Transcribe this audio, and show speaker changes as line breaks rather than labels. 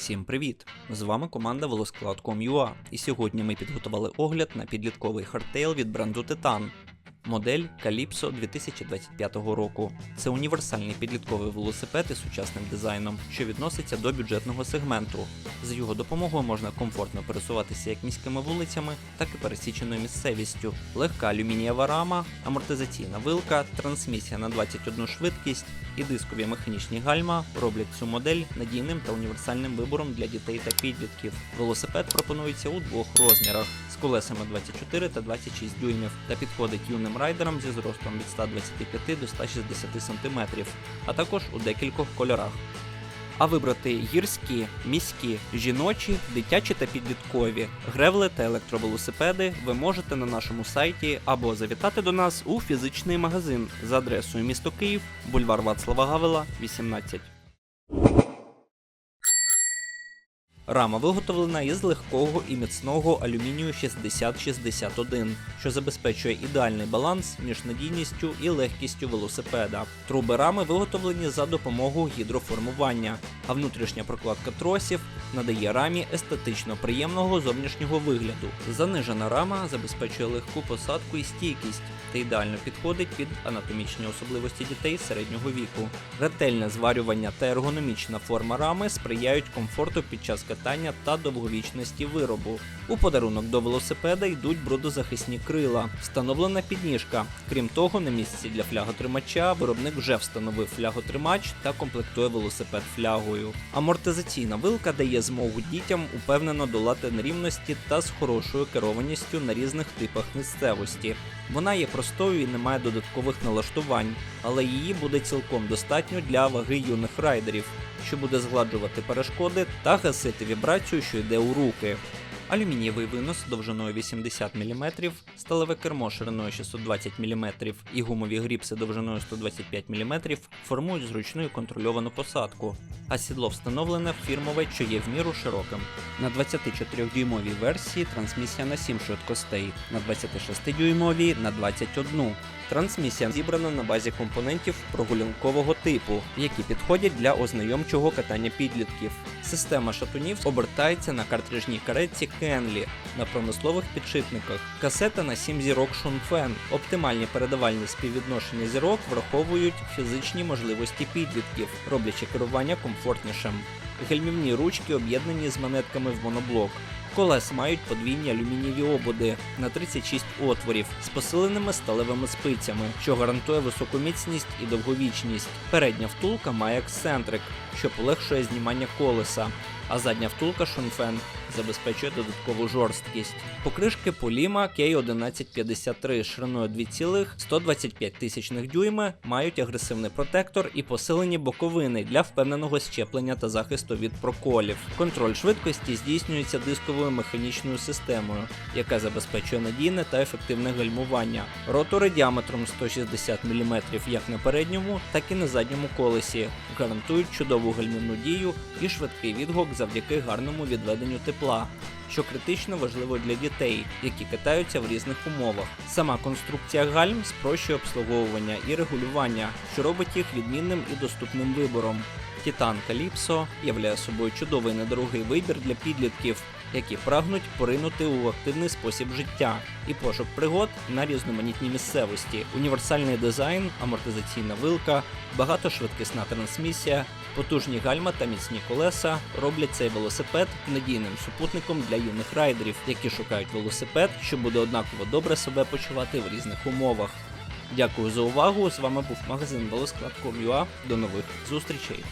Всім привіт! З вами команда Велосклад.com.ua і сьогодні ми підготували огляд на підлітковий хардтейл від бренду Titan. Модель Calypso 2025 року. Це універсальний підлітковий велосипед із сучасним дизайном, що відноситься до бюджетного сегменту. З його допомогою можна комфортно пересуватися як міськими вулицями, так і пересіченою місцевістю. Легка алюмінієва рама, амортизаційна вилка, трансмісія на 21 швидкість і дискові механічні гальма роблять цю модель надійним та універсальним вибором для дітей та підлітків. Велосипед пропонується у двох розмірах з колесами 24 та 26 дюймів та підходить юним райдерам зі зростом від 125 до 160 см, а також у декількох кольорах. А вибрати гірські, міські, жіночі, дитячі та підліткові, гревли та електровелосипеди ви можете на нашому сайті або завітати до нас у фізичний магазин за адресою місто Київ, бульвар Вацлава Гавела, 18. Рама виготовлена із легкого і міцного алюмінію 6061, що забезпечує ідеальний баланс між надійністю і легкістю велосипеда. Труби рами виготовлені за допомогою гідроформування, а внутрішня прокладка тросів надає рамі естетично приємного зовнішнього вигляду. Занижена рама забезпечує легку посадку і стійкість та ідеально підходить під анатомічні особливості дітей середнього віку. Ретельне зварювання та ергономічна форма рами сприяють комфорту під час катання та довговічності виробу. У подарунок до велосипеда йдуть брудозахисні крила, встановлена підніжка. Крім того, на місці для фляготримача виробник вже встановив фляготримач та комплектує велосипед флягою. Амортизаційна вилка дає змогу дітям упевнено долати нерівності та з хорошою керованістю на різних типах місцевості. Вона є простою і не має додаткових налаштувань, але її буде цілком достатньо для ваги юних райдерів, що буде згладжувати перешкоди та гасити вібрацію, що йде у руки. Алюмінієвий винос довжиною 80 мм, сталеве кермо шириною 620 мм і гумові гріпси довжиною 125 мм формують зручну і контрольовану посадку, а сідло встановлене фірмове, що є в міру широким. На 24-дюймовій версії трансмісія на 7 швидкостей, на 26-дюймовій на 21. Трансмісія зібрана на базі компонентів прогулянкового типу, які підходять для ознайомчого катання підлітків. Система шатунів обертається на картриджній каретці Кенлі на промислових підшипниках. Касета на 7 зірок Шунфен. Оптимальні передавальні співвідношення зірок враховують фізичні можливості підлітків, роблячи керування комфортнішим. Гельмівні ручки об'єднані з монетками в моноблок. Колес мають подвійні алюмінієві ободи на 36 отворів з посиленими сталевими спицями, що гарантує високу міцність і довговічність. Передня втулка має ексцентрик, що полегшує знімання колеса, а задня втулка Шонфен забезпечує додаткову жорсткість. Покришки Polima K1153 шириною 2,125 тисячних дюйми мають агресивний протектор і посилені боковини для впевненого щеплення та захисту від проколів. Контроль швидкості здійснюється дисковою механічною системою, яка забезпечує надійне та ефективне гальмування. Ротори діаметром 160 мм як на передньому, так і на задньому колесі гарантують чудову гальмівну дію і швидкий відгук завдяки гарному відведенню тепла. Що критично важливо для дітей, які катаються в різних умовах. Сама конструкція гальм спрощує обслуговування і регулювання, що робить їх відмінним і доступним вибором. Титан Calypso являє собою чудовий недорогий вибір для підлітків, які прагнуть поринути у активний спосіб життя і пошук пригод на різноманітній місцевості, універсальний дизайн, амортизаційна вилка, багатошвидкісна трансмісія, потужні гальма та міцні колеса роблять цей велосипед надійним супутником для юних райдерів, які шукають велосипед, що буде однаково добре себе почувати в різних умовах. Дякую за увагу. З вами був магазин Велосклад.com.ua. До нових зустрічей.